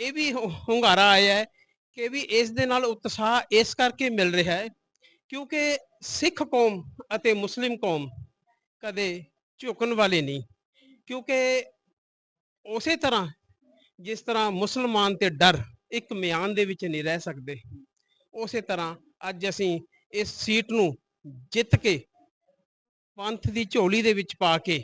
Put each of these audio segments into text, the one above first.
ਇਹ ਵੀ ਹੁੰਗਾਰਾ ਆਇਆ ਹੈ ਕਿ ਵੀ ਇਸ ਦੇ ਨਾਲ ਉਤਸ਼ਾਹ ਇਸ ਕਰਕੇ ਮਿਲ ਰਿਹਾ ਹੈ ਕਿਉਂਕਿ ਸਿੱਖ ਕੌਮ ਅਤੇ ਮੁਸਲਿਮ ਕੌਮ ਕਦੇ ਝੁਕਣ ਵਾਲੇ ਨਹੀਂ। ਕਿਉਂਕਿ ਉਸੇ ਤਰ੍ਹਾਂ ਜਿਸ ਤਰ੍ਹਾਂ ਮੁਸਲਮਾਨ ਤੇ ਡਰ ਇੱਕ ਮਿਆਨ ਦੇ ਵਿੱਚ ਨਹੀਂ ਰਹਿ ਸਕਦੇ, ਉਸੇ ਤਰ੍ਹਾਂ ਅੱਜ ਅਸੀਂ ਇਸ ਸੀਟ ਨੂੰ ਜਿੱਤ ਕੇ ਪੰਥ ਦੀ ਝੋਲੀ ਦੇ ਵਿੱਚ ਪਾ ਕੇ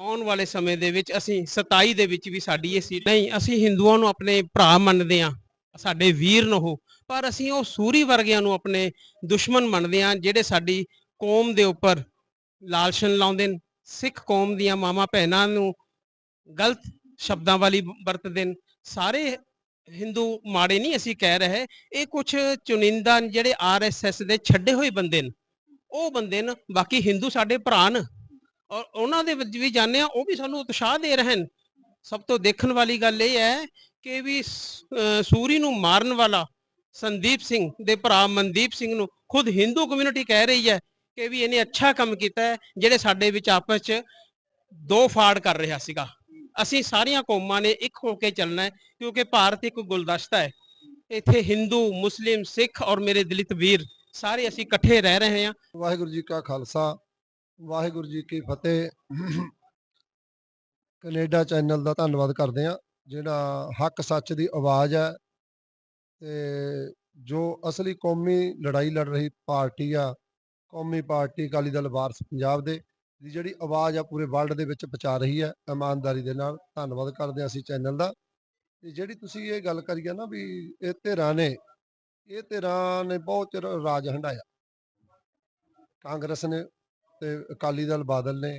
ਆਉਣ ਵਾਲੇ ਸਮੇਂ ਦੇ ਵਿੱਚ ਅਸੀਂ 27 ਦੇ ਵਿੱਚ ਵੀ ਸਾਡੀ ਇਹ ਸੀਟ ਨਹੀਂ, ਅਸੀਂ ਹਿੰਦੂਆਂ ਨੂੰ ਆਪਣੇ ਭਰਾ ਮੰਨਦੇ ਹਾਂ, ਸਾਡੇ ਵੀਰ ਨੇ ਉਹ, ਪਰ ਅਸੀਂ ਉਹ ਸੂਰੀ ਵਰਗਿਆਂ ਨੂੰ ਆਪਣੇ ਦੁਸ਼ਮਣ ਮੰਨਦੇ ਹਾਂ, ਜਿਹੜੇ ਸਾਡੀ ਕੌਮ ਦੇ ਉੱਪਰ ਲਾਲਸ਼ਨ ਲਾਉਂਦੇ ਨੇ, ਸਿੱਖ ਕੌਮ ਦੀਆਂ ਮਾਮਾ ਭੈਣਾਂ ਨੂੰ ਗਲਤ ਸ਼ਬਦਾਂ ਵਾਲੀ ਵਰਤਦੇ ਨੇ, ਸਾਰੇ ਹਿੰਦੂ ਮਾੜੇ ਨਹੀਂ ਅਸੀਂ ਕਹਿ ਰਹੇ, ਇਹ ਕੁਝ ਚੁਣਿੰਦਾ ਨੇ ਜਿਹੜੇ ਆਰਐਸਐਸ ਦੇ ਛੱਡੇ ਹੋਏ ਬੰਦੇ ਨੇ, ਉਹ ਬੰਦੇ ਨੇ, ਬਾਕੀ ਹਿੰਦੂ ਸਾਡੇ ਭਰਾ ਨੇ। ਔਰ ਉਹਨਾਂ ਦੇ ਵਿੱਚ ਵੀ ਜਾਣਦੇ ਆ ਉਹ ਵੀ ਸਾਨੂੰ ਉਤਸ਼ਾਹ ਦੇ ਰਹੇ ਨੇ ਸਭ ਤੋਂ ਦੇਖਣ ਵਾਲੀ ਗੱਲ ਇਹ ਹੈ ਕਿ ਵੀ ਸੂਰੀ ਨੂੰ ਮਾਰਨ ਵਾਲਾ ਸੰਦੀਪ ਸਿੰਘ ਦੇ ਭਰਾ ਮਨਦੀਪ ਸਿੰਘ ਨੂੰ ਖੁਦ ਹਿੰਦੂ ਕਮਿਊਨਿਟੀ ਕਹਿ ਰਹੀ ਹੈ ਕਿ ਵੀ ਇਹਨੇ ਅੱਛਾ ਕੰਮ ਕੀਤਾ ਹੈ, ਜਿਹੜੇ ਸਾਡੇ ਵਿੱਚ ਆਪਸ 'ਚ ਦੋ ਫਾੜ ਕਰ ਰਿਹਾ ਸੀਗਾ। ਅਸੀਂ ਸਾਰੀਆਂ ਕੌਮਾਂ ਨੇ ਇੱਕ ਹੋ ਕੇ ਚੱਲਣਾ ਹੈ, ਕਿਉਂਕਿ ਭਾਰਤ ਇੱਕ ਗੁਲਦਸਤਾ ਹੈ। ਇੱਥੇ ਹਿੰਦੂ ਮੁਸਲਿਮ ਸਿੱਖ ਔਰ ਮੇਰੇ ਦਲਿਤ ਵੀਰ ਸਾਰੇ ਅਸੀਂ ਇਕੱਠੇ ਰਹਿ ਰਹੇ ਹਾਂ। ਵਾਹਿਗੁਰੂ ਜੀ ਕਾ ਖਾਲਸਾ ਵਾਹਿਗੁਰੂ ਜੀ ਕੀ ਫਤਿਹ। ਕੈਨੇਡਾ ਚੈਨਲ ਦਾ ਧੰਨਵਾਦ ਕਰਦੇ ਆ ਜਿਹੜਾ ਹੱਕ ਸੱਚ ਦੀ ਆਵਾਜ਼ ਹੈ ਤੇ ਜੋ ਅਸਲੀ ਕੌਮੀ ਲੜਾਈ ਲੜ ਰਹੀ ਪਾਰਟੀ ਆ, ਕੌਮੀ ਪਾਰਟੀ ਅਕਾਲੀ ਦਲ ਵਾਰਸ ਪੰਜਾਬ ਦੇ, ਦੀ ਜਿਹੜੀ ਆਵਾਜ਼ ਆ ਪੂਰੇ ਵਰਲਡ ਦੇ ਵਿੱਚ ਪਹੁੰਚਾ ਰਹੀ ਹੈ ਇਮਾਨਦਾਰੀ ਦੇ ਨਾਲ। ਧੰਨਵਾਦ ਕਰਦੇ ਆ ਅਸੀਂ ਚੈਨਲ ਦਾ। ਤੇ ਜਿਹੜੀ ਤੁਸੀਂ ਇਹ ਗੱਲ ਕਰੀ ਆ ਨਾ ਵੀ ਇਹ ਧਿਰਾਂ ਨੇ, ਇਹ ਧਿਰਾਂ ਨੇ ਬਹੁਤ ਚਿਰ ਰਾਜ ਹੰਡਾਇਆ ਕਾਂਗਰਸ ਨੇ ਤੇ ਅਕਾਲੀ ਦਲ ਬਾਦਲ ਨੇ,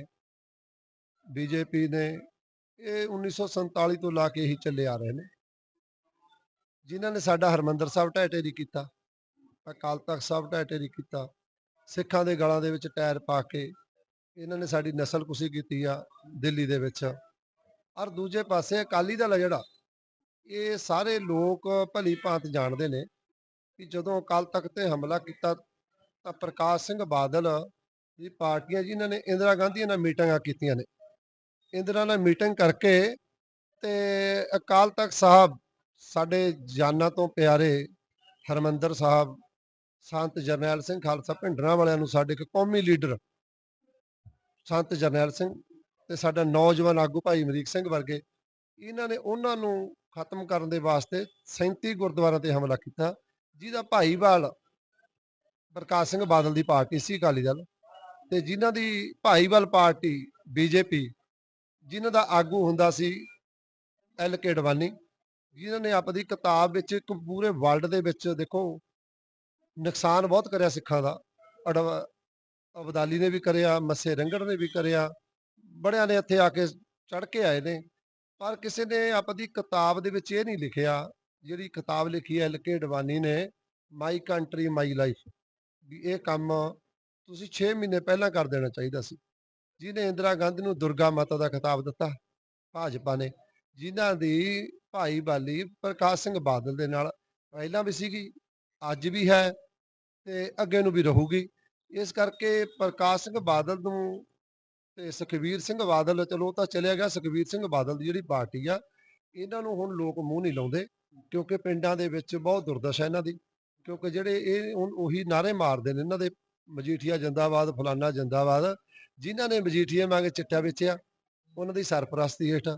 ਬੀਜੇਪੀ ਨੇ, ਇਹ 1947 ਤੋਂ ਲਾ ਕੇ ਹੀ ਚੱਲੇ ਆ ਰਹੇ ਨੇ। ਜਿਨ੍ਹਾਂ ਨੇ ਸਾਡਾ ਹਰਮੰਦਰ ਸਾਹਿਬ ਢਹਿ ਢੇਰੀ ਕੀਤਾ ਅਕਾਲ ਤਖਤ ਸਾਹਿਬ ਢਹਿ ਢੇਰੀ ਕੀਤਾ, ਸਿੱਖਾਂ ਦੇ ਗਲਾਂ ਦੇ ਵਿੱਚ ਟਾਇਰ ਪਾ ਕੇ ਇਹਨਾਂ ਨੇ ਸਾਡੀ ਨਸਲ ਕੁਸੀ ਕੀਤੀ ਆ ਦਿੱਲੀ ਦੇ ਵਿੱਚ। ਔਰ ਦੂਜੇ ਪਾਸੇ ਅਕਾਲੀ ਦਲ ਆ ਜਿਹੜਾ, ਇਹ ਸਾਰੇ ਲੋਕ ਭਲੀ ਭਾਂਤ ਜਾਣਦੇ ਨੇ ਕਿ ਜਦੋਂ ਅਕਾਲ ਤਖਤ ਤੇ ਹਮਲਾ ਕੀਤਾ ਤਾਂ ਪ੍ਰਕਾਸ਼ ਸਿੰਘ ਬਾਦਲ ਦੀ ਪਾਰਟੀਆਂ ਜਿਨ੍ਹਾਂ ਨੇ ਇੰਦਰਾ ਗਾਂਧੀ ਨਾਲ ਮੀਟਿੰਗਾਂ ਕੀਤੀਆਂ ਨੇ। ਇੰਦਰਾ ਨਾਲ ਮੀਟਿੰਗ ਕਰਕੇ ਤੇ ਅਕਾਲ ਤਖਤ ਸਾਹਿਬ ਸਾਡੇ ਜਾਨਾਂ ਤੋਂ ਪਿਆਰੇ ਹਰਮੰਦਰ ਸਾਹਿਬ, ਸੰਤ ਜਰਨੈਲ ਸਿੰਘ ਖਾਲਸਾ ਭਿੰਡਰਾਂ ਵਾਲਿਆਂ ਨੂੰ ਸਾਡੇ ਇੱਕ ਕੌਮੀ ਲੀਡਰ ਸੰਤ ਜਰਨੈਲ ਸਿੰਘ ਤੇ ਸਾਡਾ ਨੌਜਵਾਨ ਆਗੂ ਭਾਈ ਅਮਰੀਕ ਸਿੰਘ ਵਰਗੇ, ਇਹਨਾਂ ਨੇ ਉਹਨਾਂ ਨੂੰ ਖਤਮ ਕਰਨ ਦੇ ਵਾਸਤੇ 37 ਗੁਰਦੁਆਰਿਆਂ ਤੇ ਹਮਲਾ ਕੀਤਾ, ਜਿਹਦਾ ਭਾਈਵਾਲ ਪ੍ਰਕਾਸ਼ ਸਿੰਘ ਬਾਦਲ ਦੀ ਪਾਰਟੀ ਸੀ ਅਕਾਲੀ ਦਲ। ਤੇ ਜਿਨ੍ਹਾਂ ਦੀ ਭਾਈਵਾਲ ਪਾਰਟੀ ਬੀਜੇਪੀ, ਜਿਨ੍ਹਾਂ ਦਾ ਆਗੂ ਹੁੰਦਾ ਸੀ ਐਲ ਕੇ ਅਡਵਾਨੀ, ਜਿਨ੍ਹਾਂ ਨੇ ਆਪਦੀ ਕਿਤਾਬ ਵਿੱਚ ਇੱਕ ਪੂਰੇ ਵਰਲਡ ਦੇ ਵਿੱਚ ਦੇਖੋ ਨੁਕਸਾਨ ਬਹੁਤ ਕਰਿਆ ਸਿੱਖਾਂ ਦਾ, ਅਡਵ- ਅਬਦਾਲੀ ਨੇ ਵੀ ਕਰਿਆ, ਮੱਸੇ ਰੰਗੜ ਨੇ ਵੀ ਕਰਿਆ, ਬੜਿਆਂ ਨੇ ਇੱਥੇ ਆ ਕੇ ਚੜ ਕੇ ਆਏ ਨੇ, ਪਰ ਕਿਸੇ ਨੇ ਆਪਦੀ ਕਿਤਾਬ ਦੇ ਵਿੱਚ ਇਹ ਨਹੀਂ ਲਿਖਿਆ, ਜਿਹੜੀ ਕਿਤਾਬ ਲਿਖੀ ਹੈ ਐਲ ਕੇ ਅਡਵਾਨੀ ਨੇ ਮਾਈ ਕੰਟਰੀ ਮਾਈ ਲਾਈਫ ਵੀ ਇਹ ਕੰਮ ਤੁਸੀਂ 6 ਮਹੀਨੇ ਪਹਿਲਾਂ ਕਰ ਦੇਣਾ ਚਾਹੀਦਾ ਸੀ। ਜਿਹਨੇ ਇੰਦਰਾ ਗਾਂਧੀ ਨੂੰ ਦੁਰਗਾ ਮਾਤਾ ਦਾ ਖਿਤਾਬ ਦਿੱਤਾ, ਭਾਜਪਾ ਨੇ। ਜਿਨ੍ਹਾਂ ਦੀ ਭਾਈ ਬਾਲੀ ਪ੍ਰਕਾਸ਼ ਸਿੰਘ ਬਾਦਲ ਦੇ ਨਾਲ ਪਹਿਲਾਂ ਵੀ ਸੀਗੀ, ਅੱਜ ਵੀ ਹੈ ਤੇ ਅੱਗੇ ਨੂੰ ਵੀ ਰਹੂਗੀ। ਇਸ ਕਰਕੇ ਪ੍ਰਕਾਸ਼ ਸਿੰਘ ਬਾਦਲ ਨੂੰ ਤੇ ਸੁਖਵੀਰ ਸਿੰਘ ਬਾਦਲ, ਚਲੋ ਤਾਂ ਚਲਿਆ ਗਿਆ ਸੁਖਵੀਰ ਸਿੰਘ ਬਾਦਲ ਦੀ ਜਿਹੜੀ ਪਾਰਟੀ ਆ, ਇਹਨਾਂ ਨੂੰ ਹੁਣ ਲੋਕ ਮੂੰਹ ਨਹੀਂ ਲਾਉਂਦੇ, ਕਿਉਂਕਿ ਪਿੰਡਾਂ ਦੇ ਵਿੱਚ ਬਹੁਤ ਦੁਰਦਸ਼ਾ ਇਹਨਾਂ ਦੀ। ਕਿਉਂਕਿ ਜਿਹੜੇ ਇਹ ਹੁਣ ਉਹੀ ਨਾਰੇ ਮਾਰਦੇ ਨੇ ਇਹਨਾਂ ਦੇ ਮਜੀਠੀਆ ਜਿੰਦਾਬਾਦ, ਫਲਾਨਾ ਜਿੰਦਾਬਾਦ, ਜਿਨ੍ਹਾਂ ਨੇ ਮਜੀਠੀਆ ਮੰਗੇ ਚਿੱਟਾ ਵੇਚਿਆ, ਉਹਨਾਂ ਦੀ ਸਰਪ੍ਰਸਤੀ ਹੇਠ,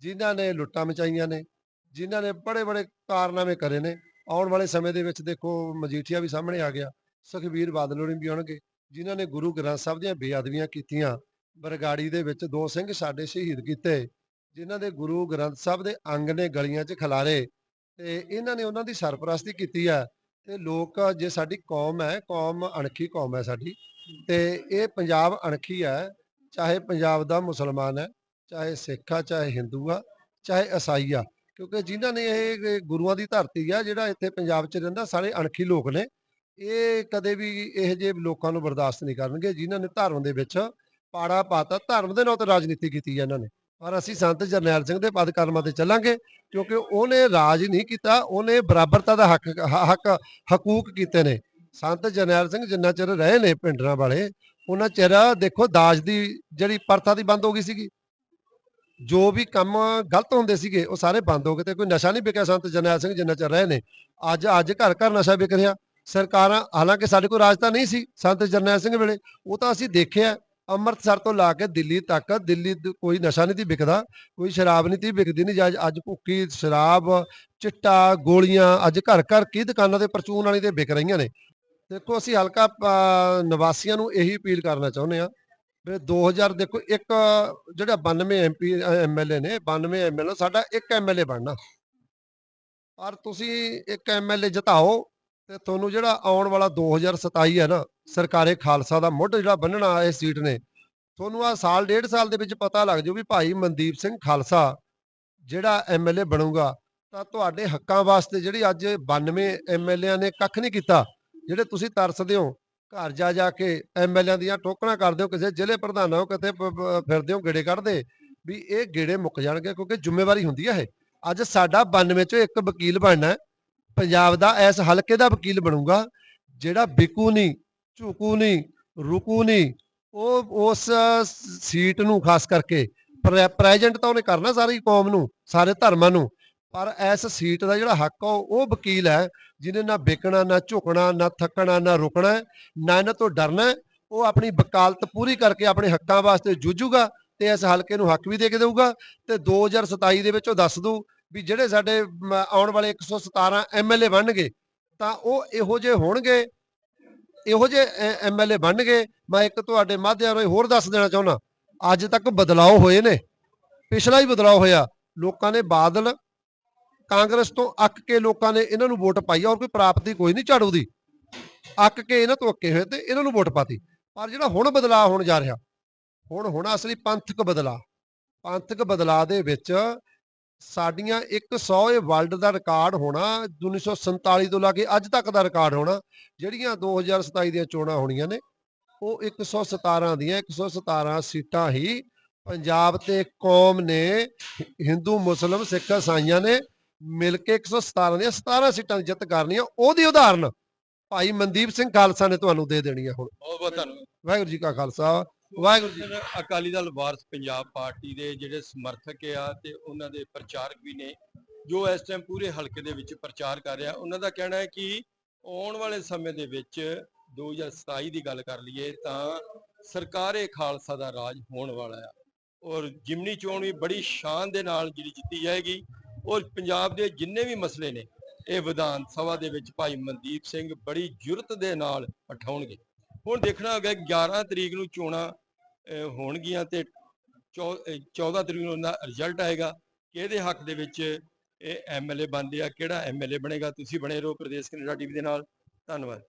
ਜਿਨ੍ਹਾਂ ਨੇ ਲੁੱਟਾਂ ਮਚਾਈਆਂ ਨੇ, ਜਿਨ੍ਹਾਂ ਨੇ ਬੜੇ ਬੜੇ ਕਾਰਨਾਮੇ ਕਰੇ ਨੇ, ਆਉਣ ਵਾਲੇ ਸਮੇਂ ਦੇ ਵਿੱਚ ਦੇਖੋ ਮਜੀਠੀਆ ਵੀ ਸਾਹਮਣੇ ਆ ਗਿਆ, ਸੁਖਬੀਰ ਬਾਦਲ ਹੋਣੀ ਵੀ ਆਉਣਗੇ, ਜਿਨ੍ਹਾਂ ਨੇ ਗੁਰੂ ਗ੍ਰੰਥ ਸਾਹਿਬ ਦੀਆਂ ਬੇਅਦਬੀਆਂ ਕੀਤੀਆਂ, ਬਰਗਾੜੀ ਦੇ ਵਿੱਚ ਦੋ ਸਿੰਘ ਸਾਡੇ ਸ਼ਹੀਦ ਕੀਤੇ, ਜਿਨ੍ਹਾਂ ਦੇ ਗੁਰੂ ਗ੍ਰੰਥ ਸਾਹਿਬ ਦੇ ਅੰਗ ਨੇ ਗਲੀਆਂ 'ਚ ਖਿਲਾਰੇ, ਤੇ ਇਹਨਾਂ ਨੇ ਉਹਨਾਂ ਦੀ ਸਰਪ੍ਰਸਤੀ ਕੀਤੀ ਹੈ ਤੇ ਲੋਕ ਜੇ ਸਾਡੀ ਕੌਮ ਹੈ ਕੌਮ ਅਣਖੀ ਕੌਮ ਹੈ ਸਾਡੀ ਤੇ ਇਹ ਪੰਜਾਬ ਅਣਖੀ ਹੈ ਚਾਹੇ ਪੰਜਾਬ ਦਾ ਮੁਸਲਮਾਨ ਹੈ ਚਾਹੇ ਸਿੱਖ ਆ ਚਾਹੇ ਹਿੰਦੂ ਆ ਚਾਹੇ ਈਸਾਈ ਆ ਕਿਉਂਕਿ ਜਿਨ੍ਹਾਂ ਨੇ ਇਹ ਇਹ ਗੁਰੂਆਂ ਦੀ ਧਰਤੀ ਆ ਜਿਹੜਾ ਇੱਥੇ ਪੰਜਾਬ 'ਚ ਰਹਿੰਦਾ ਸਾਰੇ ਅਣਖੀ ਲੋਕ ਨੇ ਇਹ ਕਦੇ ਵੀ ਇਹ ਜਿਹੇ ਲੋਕਾਂ ਨੂੰ ਬਰਦਾਸ਼ਤ ਨਹੀਂ ਕਰਨਗੇ ਜਿਨ੍ਹਾਂ ਨੇ ਧਰਮ ਦੇ ਵਿੱਚ ਪਾੜਾ ਪਾਤਾ ਧਰਮ ਦੇ ਨਾਂ ਤੇ ਰਾਜਨੀਤੀ ਕੀਤੀ ਹੈ ਇਹਨਾਂ ਨੇ। ਪਰ ਅਸੀਂ ਸੰਤ ਜਰਨੈਲ ਸਿੰਘ ਦੇ ਪਦ ਕਰਮਾਂ ਤੇ ਚੱਲਾਂਗੇ, ਕਿਉਂਕਿ ਉਹਨੇ ਰਾਜ ਨਹੀਂ ਕੀਤਾ, ਉਹਨੇ ਬਰਾਬਰਤਾ ਦਾ ਹੱਕ ਹੱਕ, ਹਕੂਕ ਕੀਤੇ ਨੇ। ਸੰਤ ਜਰਨੈਲ ਸਿੰਘ ਜਿੰਨਾ ਚਿਰ ਰਹੇ ਨੇ ਪਿੰਡਰਾਂ ਵਾਲੇ, ਉਹਨਾਂ ਚਿਰ ਦੇਖੋ ਦਾਜ ਦੀ ਜਿਹੜੀ ਪ੍ਰਥਾ ਦੀ ਬੰਦ ਹੋ ਗਈ ਸੀਗੀ। ਜੋ ਵੀ ਕੰਮ ਗਲਤ ਹੁੰਦੇ ਸੀਗੇ, ਉਹ ਸਾਰੇ ਬੰਦ ਹੋ ਗਏ ਤੇ ਕੋਈ ਨਸ਼ਾ ਨਹੀਂ ਵਿਕਿਆ ਸੰਤ ਜਰਨੈਲ ਸਿੰਘ ਜਿੰਨਾ ਚਿਰ ਰਹੇ ਨੇ। ਅੱਜ ਅੱਜ ਘਰ ਘਰ ਨਸ਼ਾ ਵਿਕ ਰਿਹਾ। ਸਰਕਾਰਾਂ, ਹਾਲਾਂਕਿ ਸਾਡੇ ਕੋਲ ਰਾਜ ਤਾਂ ਨਹੀਂ ਸੀ ਸੰਤ ਜਰਨੈਲ ਸਿੰਘ ਵੇਲੇ, ਉਹ ਤਾਂ ਅਸੀਂ ਦੇਖਿਆ। ਅੰਮ੍ਰਿਤਸਰ ਤੋਂ ਲਾ ਕੇ ਦਿੱਲੀ ਤੱਕ, ਦਿੱਲੀ ਕੋਈ ਨਸ਼ਾ ਨਹੀਂ ਤੀ ਵਿਕਦਾ, ਕੋਈ ਸ਼ਰਾਬ ਨਹੀਂ ਸੀ ਵਿਕਦੀ, ਨਹੀਂ ਅੱਜ ਅੱਜ ਭੁੱਕੀ ਸ਼ਰਾਬ, ਚਿੱਟਾ, ਗੋਲੀਆਂ, ਅੱਜ ਘਰ ਘਰ ਕੀ ਦੁਕਾਨਾਂ ਤੇ ਪਰਚੂਨ ਵਾਲੀ ਤੇ ਵਿਕ ਰਹੀਆਂ ਨੇ। ਦੇਖੋ ਅਸੀਂ ਹਲਕਾ ਨਿਵਾਸੀਆਂ ਨੂੰ ਇਹੀ ਅਪੀਲ ਕਰਨਾ ਚਾਹੁੰਦੇ ਆ ਵੀ 2000 ਦੇਖੋ ਇੱਕ ਜਿਹੜਾ 92 ਐਮਪੀ ਐਮਐਲਏ ਨੇ 92 ਐਮਐਲਏ ਸਾਡਾ ਇੱਕ ਐਮਐਲਏ ਬਣਨਾ। ਪਰ ਤੁਸੀਂ ਇੱਕ ਐਮਐਲਏ ਜਿਤਾਓ ਤੇ ਤੁਹਾਨੂੰ ਜਿਹੜਾ ਆਉਣ ਵਾਲਾ 2027 ਹੈ ਨਾ, ਸਰਕਾਰੇ ਖਾਲਸਾ ਦਾ ਮੁੱਢ ਜਿਹੜਾ ਬੰਨਣਾ ਇਹ ਸੀਟ ਨੇ, ਤੁਹਾਨੂੰ ਆ ਸਾਲ, ਡੇਢ ਸਾਲ ਦੇ ਵਿੱਚ ਪਤਾ ਲੱਗ ਜਾਊ ਵੀ ਭਾਈ ਮਨਦੀਪ ਸਿੰਘ ਖਾਲਸਾ ਜਿਹੜਾ ਐਮਐਲਏ ਬਣੂਗਾ, ਤਾਂ ਤੁਹਾਡੇ ਹੱਕਾਂ ਵਾਸਤੇ ਜਿਹੜੀ ਅੱਜ 92 ਐਮਐਲਏਆਂ ਨੇ ਕੱਖ ਨਹੀਂ ਕੀਤਾ, ਜਿਹੜੇ ਤੁਸੀਂ ਤਰਸਦੇ ਹੋ, ਘਰ ਜਾ ਜਾ ਕੇ ਐਮਐਲਏਆਂ ਦੀਆਂ ਟੋਕਣਾ ਕਰਦੇ ਹੋ, ਕਿਸੇ ਜ਼ਿਲ੍ਹੇ ਪ੍ਰਧਾਨਾਂ ਹੋ ਕਿਤੇ ਫਿਰਦੇ ਹੋ, ਗੇੜੇ ਕੱਢਦੇ, ਵੀ ਇਹ ਗੇੜੇ ਮੁੱਕ ਜਾਣਗੇ ਕਿਉਂਕਿ ਜ਼ਿੰਮੇਵਾਰੀ ਹੁੰਦੀ ਹੈ ਇਹ। ਅੱਜ ਸਾਡਾ 92 ਚੋਂ ਇੱਕ ਵਕੀਲ ਬਣਨਾ ਹੈ ਪੰਜਾਬ ਦਾ ਇਸ ਹਲਕੇ ਦਾ ਵਕੀਲ ਬਣੂਗਾ, ਜਿਹੜਾ ਬਿਕੂ ਨਹੀਂ, ਝੁਕੂ ਨਹੀਂ, ਰੁਕੂ ਨਹੀਂ, ਉਹ ਉਸ ਸੀਟ ਨੂੰ ਖਾਸ ਕਰਕੇ ਪ੍ਰੈਜ਼ੈਂਟ ਤਾਂ ਉਹਨੇ ਕਰਨਾ ਸਾਰੀ ਕੌਮ ਨੂੰ, ਸਾਰੇ ਧਰਮਾਂ ਨੂੰ, ਪਰ ਇਸ ਸੀਟ ਦਾ ਜਿਹੜਾ ਹੱਕ ਆ ਉਹ ਉਹ ਵਕੀਲ ਹੈ, ਜਿਹਨੇ ਨਾ ਵਿਕਣਾ, ਨਾ ਝੁਕਣਾ, ਨਾ ਥੱਕਣਾ, ਨਾ ਰੁਕਣਾ, ਨਾ ਇਹਨਾਂ ਤੋਂ ਡਰਨਾ, ਉਹ ਆਪਣੀ ਵਕਾਲਤ ਪੂਰੀ ਕਰਕੇ ਆਪਣੇ ਹੱਕਾਂ ਵਾਸਤੇ ਜੂਝੂਗਾ ਤੇ ਇਸ ਹਲਕੇ ਨੂੰ ਹੱਕ ਵੀ ਦੇ ਕੇ ਦੇਊਗਾ ਤੇ 2027 ਦੇ ਵਿੱਚ ਉਹ ਦੱਸ ਦੂ ਵੀ ਜਿਹੜੇ ਸਾਡੇ ਆਉਣ ਵਾਲੇ 117 ਐਮਐਲਏ ਬਣਨਗੇ, ਤਾਂ ਉਹ ਇਹੋ ਜਿਹੇ ਹੋਣਗੇ, ਇਹੋ ਜਿਹੇ ਐਮਐਲਏ ਬਣਨਗੇ, ਮੈਂ ਇੱਕ ਤੁਹਾਡੇ ਮਾਧਿਅਮ ਰਾਹੀਂ ਹੋਰ ਦੱਸ ਦੇਣਾ ਚਾਹੁੰਦਾ, ਅੱਜ ਤੱਕ ਬਦਲਾਅ ਹੋਏ ਨੇ, ਪਿਛਲਾ ਹੀ ਬਦਲਾਅ ਹੋਇਆ, ਲੋਕਾਂ ਨੇ ਬਾਦਲ, ਕਾਂਗਰਸ ਤੋਂ ਅੱਕ ਕੇ ਲੋਕਾਂ ਨੇ ਇਹਨਾਂ ਨੂੰ ਵੋਟ ਪਾਈ ਔਰ ਕੋਈ ਪ੍ਰਾਪਤੀ ਕੋਈ ਨਹੀਂ ਝਾੜੂ ਦੀ, ਅੱਕ ਕੇ ਇਹਨਾਂ ਤੋਂ ਅੱਕੇ ਹੋਏ ਤੇ ਇਹਨਾਂ ਨੂੰ ਵੋਟ ਪਾਤੀ, ਪਰ ਜਿਹੜਾ ਹੁਣ ਬਦਲਾਅ ਹੋਣ ਜਾ ਰਿਹਾ, ਹੁਣ, ਹੋਣਾ ਅਸਲੀ ਪੰਥਕ ਬਦਲਾਅ ਪੰਥਕ ਬਦਲਾਅ ਦੇ ਵਿੱਚ ਸਾਡੀਆਂ 100 ਇਹ ਵਰਲਡ ਦਾ ਰਿਕਾਰਡ ਹੋਣਾ 1947 ਤੋਂ ਲਾ ਕੇ ਅੱਜ ਤੱਕ ਦਾ ਰਿਕਾਰਡ ਹੋਣਾ ਜਿਹੜੀਆਂ 2027 ਦੀਆਂ ਚੋਣਾਂ ਹੋਣੀਆਂ ਨੇ ਉਹ 117 ਦੀਆਂ 117 ਸੀਟਾਂ ਹੀ ਪੰਜਾਬ ਤੇ ਕੌਮ ਨੇ ਹਿ- ਹਿੰਦੂ ਮੁਸਲਮ ਸਿੱਖ ਇਸਾਈਆਂ ਨੇ ਮਿਲ ਕੇ 117 ਦੀਆਂ 17 ਸੀਟਾਂ ਦੀ ਜਿੱਤ ਕਰਨੀ ਆ ਉਹਦੀ ਉਦਾਹਰਨ ਭਾਈ ਮਨਦੀਪ ਸਿੰਘ ਖਾਲਸਾ ਨੇ ਤੁਹਾਨੂੰ ਦੇ ਦੇਣੀ ਆ ਹੁਣ। ਬਹੁਤ ਬਹੁਤ ਧੰਨਵਾਦ। ਵਾਹਿਗੁਰੂ ਜੀ ਕਾ ਖਾਲਸਾ। ਵਾਹਿਗੁਰੂ ਜੀ ਅਕਾਲੀ ਦਲ ਵਾਰਸ ਪੰਜਾਬ ਪਾਰਟੀ ਦੇ ਜਿਹੜੇ ਸਮਰਥਕ ਆ ਤੇ ਉਹਨਾਂ ਦੇ ਪ੍ਰਚਾਰਕ ਵੀ ਨੇ, ਜੋ ਇਸ ਟਾਈਮ ਪੂਰੇ ਹਲਕੇ ਦੇ ਵਿੱਚ ਪ੍ਰਚਾਰ ਕਰ ਰਿਹਾ, ਉਹਨਾਂ ਦਾ ਕਹਿਣਾ ਹੈ ਕਿ ਆਉਣ ਵਾਲੇ ਸਮੇਂ ਦੇ ਵਿੱਚ 2027 ਦੀ ਗੱਲ ਕਰ ਲਈਏ ਤਾਂ ਸਰਕਾਰੇ ਖਾਲਸਾ ਦਾ ਰਾਜ ਹੋਣ ਵਾਲਾ ਆ। ਔਰ ਜਿਮਨੀ ਚੋਣ ਵੀ ਬੜੀ ਸ਼ਾਨ ਦੇ ਨਾਲ ਜਿਹੜੀ ਜਿੱਤੀ ਜਾਏਗੀ, ਔਰ ਪੰਜਾਬ ਦੇ ਜਿੰਨੇ ਵੀ ਮਸਲੇ ਨੇ, ਇਹ ਵਿਧਾਨ ਸਭਾ ਦੇ ਵਿੱਚ ਭਾਈ ਮਨਦੀਪ ਸਿੰਘ ਬੜੀ ਜੁਰਤ ਦੇ ਨਾਲ ਉਠਾਉਣਗੇ ਹੁਣ ਦੇਖਣਾ ਹੋਗਾ 11 ਤਰੀਕ ਨੂੰ ਚੋਣਾਂ ਹੋਣਗੀਆਂ ਤੇ ਚੌ- ਅਹ 14 ਤਰੀਕ ਨੂੰ ਉਹਨਾਂ ਦਾ ਰਿਜ਼ਲਟ ਆਏਗਾ। ਕਿਹਦੇ ਹੱਕ ਦੇ ਵਿੱਚ ਇਹ ਐਮਐਲਏ ਬਣਦੇ ਆ? ਕਿਹੜਾ ਐਮਐਲਏ ਬਣੇਗਾ? ਤੁਸੀਂ ਬਣੇ ਰਹੋ ਪ੍ਰਦੇਸ਼ ਕੈਨੇਡਾ ਟੀਵੀ ਦੇ ਨਾਲ। ਧੰਨਵਾਦ।